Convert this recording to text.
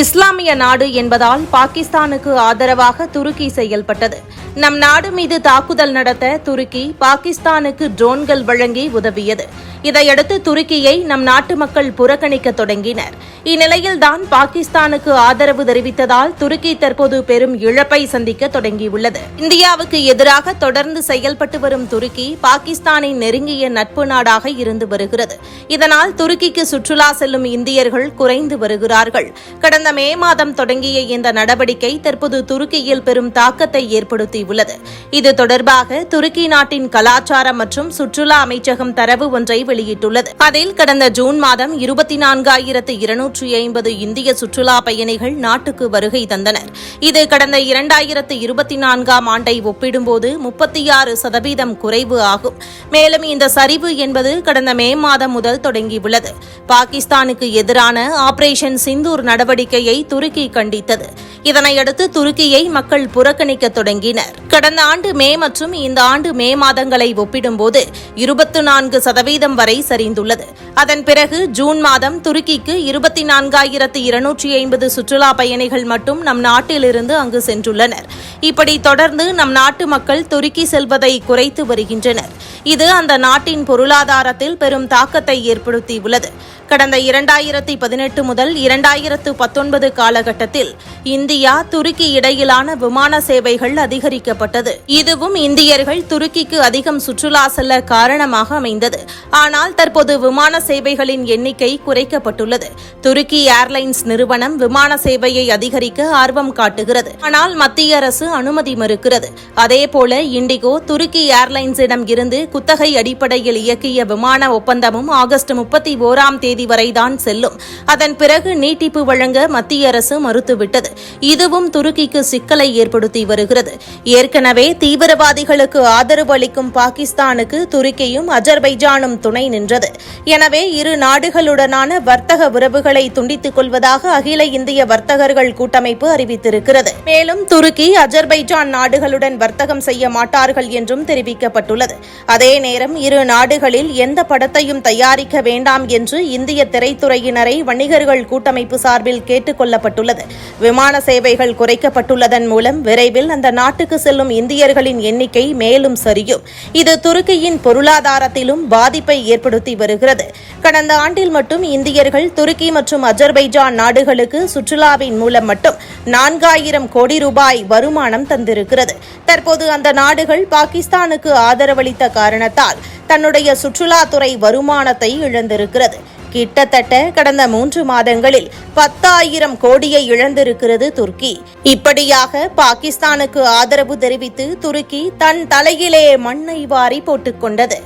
இஸ்லாமிய நாடு என்பதால் பாகிஸ்தானுக்கு ஆதரவாக துருக்கி செயல்பட்டது. நம் நாடு மீது தாக்குதல் நடத்த துருக்கி பாகிஸ்தானுக்கு ட்ரோன்கள் வழங்கி உதவியது. இதையடுத்து துருக்கியை நம் நாட்டு மக்கள் புறக்கணிக்க தொடங்கினர். இந்நிலையில்தான் பாகிஸ்தானுக்கு ஆதரவு தெரிவித்ததால் துருக்கி தற்போது பெரும் இழப்பை சந்திக்க தொடங்கியுள்ளது. இந்தியாவுக்கு எதிராக தொடர்ந்து செயல்பட்டு வரும் துருக்கி பாகிஸ்தானின் நெருங்கிய நட்பு நாடாக இருந்து வருகிறது. இதனால் துருக்கிக்கு சுற்றுலா செல்லும் இந்தியர்கள் குறைந்து வருகிறார்கள். கடந்த மே மாதம் தொடங்கிய இந்த நடவடிக்கை தற்போது துருக்கியில் பெரும் தாக்கத்தை ஏற்படுத்தி ஏற்படுத்தியுள்ளது இது தொடர்பாக துருக்கி நாட்டின் கலாச்சாரம் மற்றும் சுற்றுலா அமைச்சகம் தரவு ஒன்றை வெளியிட்டுள்ளது. அதில் கடந்த ஜூன் மாதம் இருபத்தி நான்காயிரத்து இருநூற்றி ஐம்பது இந்திய சுற்றுலா பயணிகள் நாட்டுக்கு வருகை தந்தனர். இது கடந்த இரண்டாயிரத்து இருபத்தி நான்காம் ஆண்டை ஒப்பிடும்போது முப்பத்தி ஆறு சதவீதம் குறைவு ஆகும். மேலும் இந்த சரிவு என்பது கடந்த மே மாதம் முதல் தொடங்கியுள்ளது. பாகிஸ்தானுக்கு எதிரான ஆபரேஷன் சிந்தூர் நடவடிக்கையை துருக்கி கண்டித்தது. இதனையடுத்து துருக்கியை மக்கள் புறக்கணிக்க தொடங்கினர். கடந்த ஆண்டு மே மற்றும் இந்த ஆண்டு மே மாதங்களை ஒப்பிடும்போது இருபத்து நான்கு சதவீதம் வரை சரிந்துள்ளது. அதன் பிறகு ஜூன் மாதம் துருக்கிக்கு இருபத்தி நான்காயிரத்து இருநூற்றி ஐம்பது சுற்றுலா பயணிகள் மட்டும் நம் நாட்டிலிருந்து அங்கு சென்றுள்ளனர். இப்படி தொடர்ந்து நம் நாட்டு மக்கள் துருக்கி செல்வதை குறைத்து வருகின்றனர். இது அந்த நாட்டின் பொருளாதாரத்தில் பெரும் தாக்கத்தை ஏற்படுத்தியுள்ளது. கடந்த இரண்டாயிரத்தி பதினெட்டு முதல் இரண்டாயிரத்து பத்தொன்பது காலகட்டத்தில் இந்தியா துருக்கி இடையிலான விமான சேவைகள் அதிகரிக்கப்பட்டது. இதுவும் இந்தியர்கள் துருக்கிக்கு அதிகம் சுற்றுலா செல்ல காரணமாக அமைந்தது. ஆனால் தற்போது விமான சேவைகளின் எண்ணிக்கை குறைக்கப்பட்டுள்ளது. துருக்கி ஏர்லைன்ஸ் நிறுவனம் விமான சேவையை அதிகரிக்க ஆர்வம் காட்டுகிறது. ஆனால் மத்திய அரசு அனுமதி மறுக்கிறது. அதேபோல இண்டிகோ துருக்கி ஏர்லைன்ஸிடம் இருந்து குத்தகை அடிப்படையில் இயக்கிய விமான ஒப்பந்தமும் ஆகஸ்ட் முப்பத்தி ஓராம் தேதி தேதி வரைதான் செல்லும். அதன் பிறகு நீட்டிப்பு வழங்க மத்திய அரசு மறுத்துவிட்டது. இதுவும் துருக்கிக்கு சிக்கலை ஏற்படுத்தி வருகிறது. ஏற்கனவே தீவிரவாதிகளுக்கு ஆதரவு அளிக்கும் பாகிஸ்தானுக்கு துருக்கியும் அஜர்பைஜானும் துணை நின்றது. எனவே இரு நாடுகளுடனான வர்த்தக உறவுகளை துண்டித்துக் கொள்வதாக அகில இந்திய வர்த்தகர்கள் கூட்டமைப்பு அறிவித்திருக்கிறது. மேலும் துருக்கி அஜர்பைஜான் நாடுகளுடன் வர்த்தகம் செய்ய மாட்டார்கள் என்றும் தெரிவிக்கப்பட்டுள்ளது. அதே நேரம் இரு நாடுகளில் எந்த படத்தையும் தயாரிக்க வேண்டாம் என்று இந்திய திரைத்துறையினரை வணிகர்கள் கூட்டமைப்பு சார்பில் கேட்டுக் கொள்ளப்பட்டுள்ளது. விமான சேவைகள் குறைக்கப்பட்டுள்ளதன் மூலம் விரைவில் அந்த நாட்டுக்கு செல்லும் இந்தியர்களின் எண்ணிக்கை மேலும் சரியும். இது துருக்கியின் பொருளாதாரத்திலும் பாதிப்பை ஏற்படுத்தி வருகிறது. கடந்த ஆண்டில் மட்டும் இந்தியர்கள் துருக்கி மற்றும் அஜர்பைஜான் நாடுகளுக்கு சுற்றுலாவின் மூலம் மட்டும் நான்காயிரம் கோடி ரூபாய் வருமானம் தந்திருக்கிறது. தற்போது அந்த நாடுகள் பாகிஸ்தானுக்கு ஆதரவளித்த காரணத்தால் தன்னுடைய சுற்றுலாத்துறை வருமானத்தை இழந்திருக்கிறது. கிட்டத்தட்ட கடந்த மூன்று மாதங்களில் பத்தாயிரம் கோடியை இழந்திருக்கிறது துருக்கி. இப்படியாக பாகிஸ்தானுக்கு ஆதரவு தெரிவித்து துருக்கி தன் தலையிலே மண்ணை வாரி போட்டுக்கொண்டது